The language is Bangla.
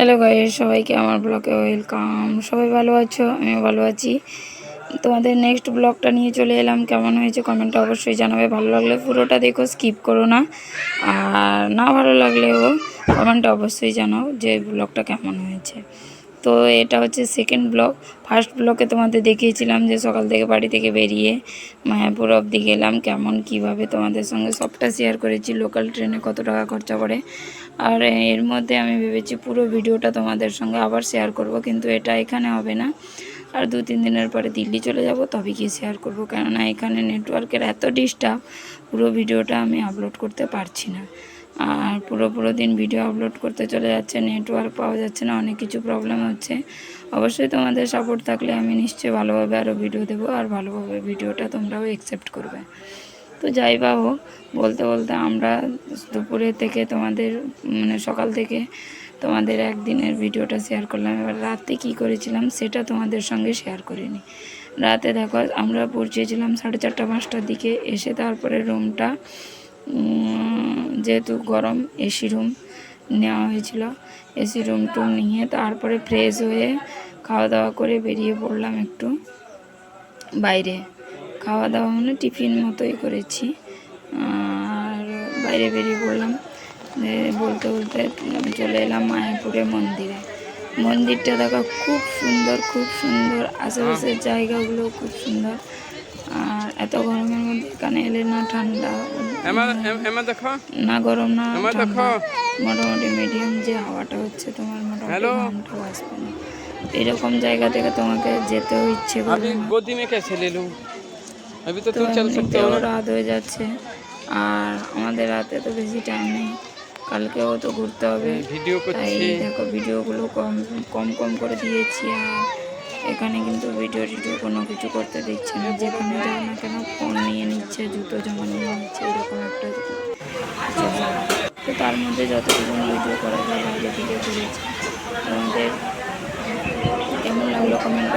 হ্যালো গাইজ সবাইকে আমার ব্লগে ওয়েলকাম সবাই ভালো আছো? আমিও ভালো আছি। তোমাদের নেক্সট ব্লগটা নিয়ে চলে এলাম। কেমন হয়েছে কমেন্টটা অবশ্যই জানাবে। ভালো লাগলে পুরোটা দেখো স্কিপ করো না। আর না ভালো লাগলেও কমেন্টটা অবশ্যই জানাও যে ব্লগটা কেমন হয়েছে। তো এটা হচ্ছে সেকেন্ড ব্লগ ফার্স্ট ব্লগে তোমাদের দেখিয়েছিলাম যে সকাল থেকে বাড়ি থেকে বেরিয়ে মায়াপুর অবধি গেলাম, কেমন, কীভাবে তোমাদের সঙ্গে সবটা শেয়ার করেছি লোকাল ট্রেনে কত টাকা খরচা করে আর এর মধ্যে আমি ভেবেছি পুরো ভিডিওটা তোমাদের সঙ্গে আবার শেয়ার করব, কিন্তু এটা এখানে হবে না। আর দু তিন দিনের পরে দিল্লি চলে যাব, তবে গিয়ে শেয়ার করব, কেননা এখানে নেটওয়ার্কের এত ডিস্টার্ব পুরো ভিডিওটা আমি আপলোড করতে পারছি না। আর পুরো পুরো দিন ভিডিও আপলোড করতে চলে যাচ্ছে নেটওয়ার্ক পাওয়া যাচ্ছে না, অনেক কিছু প্রবলেম হচ্ছে। অবশ্যই তোমাদের সাপোর্ট থাকলে আমি নিশ্চয়ই ভালোভাবে আরও ভিডিও দেবো আর ভালোভাবে ভিডিওটা তোমরাও অ্যাকসেপ্ট করবে। তো যাই বা হোক, বলতে বলতে আমরা দুপুরে থেকে তোমাদের মানে সকাল থেকে তোমাদের একদিনের ভিডিওটা শেয়ার করলাম। এবার রাতে কি করেছিলাম সেটা তোমাদের সঙ্গে শেয়ার করিনি। রাতে দেখো, আমরা পৌঁছেছিলাম সাড়ে চারটা, পাঁচটার দিকে, এসে তারপরে রুমটা যেহেতু গরম এসি রুম নেওয়া হয়েছিল এসি রুম টুম নিয়ে তারপরে ফ্রেশ হয়ে খাওয়া দাওয়া করে বেরিয়ে পড়লাম একটু বাইরে। খাওয়া দাওয়া মানে টিফিন মতোই করেছি। আর বাইরে বেরিয়ে পড়লাম। বলতে বলতে চলে এলাম মায়াপুরে মন্দিরে। মন্দিরটা দেখা খুব সুন্দর খুব সুন্দর। আশেপাশের জায়গাগুলো খুব সুন্দর। আর এত গরমের মধ্যে এখানে এলে না ঠান্ডা এমা এমা দেখো না গরম না আমার ঠান্ডা। দেখো। মোটামুটি মিডিয়াম যে হাওয়াটা হচ্ছে তোমার মোটামুটি হ্যালো। ঘামটাও আসবে না এরকম জায়গা থেকে তোমাকে যেতেও ইচ্ছে अभी করবে না गोदी में कैसे ले लूं अभी तो তো तुम चल सकते এমনিতেও हो ना রাত হয়ে যাচ্ছে আর আমাদের রাতে তো বেশি টাইম নেই কালকেও তো ঘুরতে হবে ভিডিও তাই করছি দেখো ভিডিওগুলো কম কম কম করে দিয়েছি আর এখানে কিন্তু ভিডিও টিডিও কোনো কিছু করতে দিচ্ছে না। যেখানে যাও না কেন ফোন নিয়ে নিচ্ছে, জুতো জমা নিয়ে নিচ্ছে, এরকম একটা তো তার মধ্যে যতটুকু ভিডিও করা যায় ভালো ভিডিও করেছে। আমাদের কেমন লাগল কমেন্ট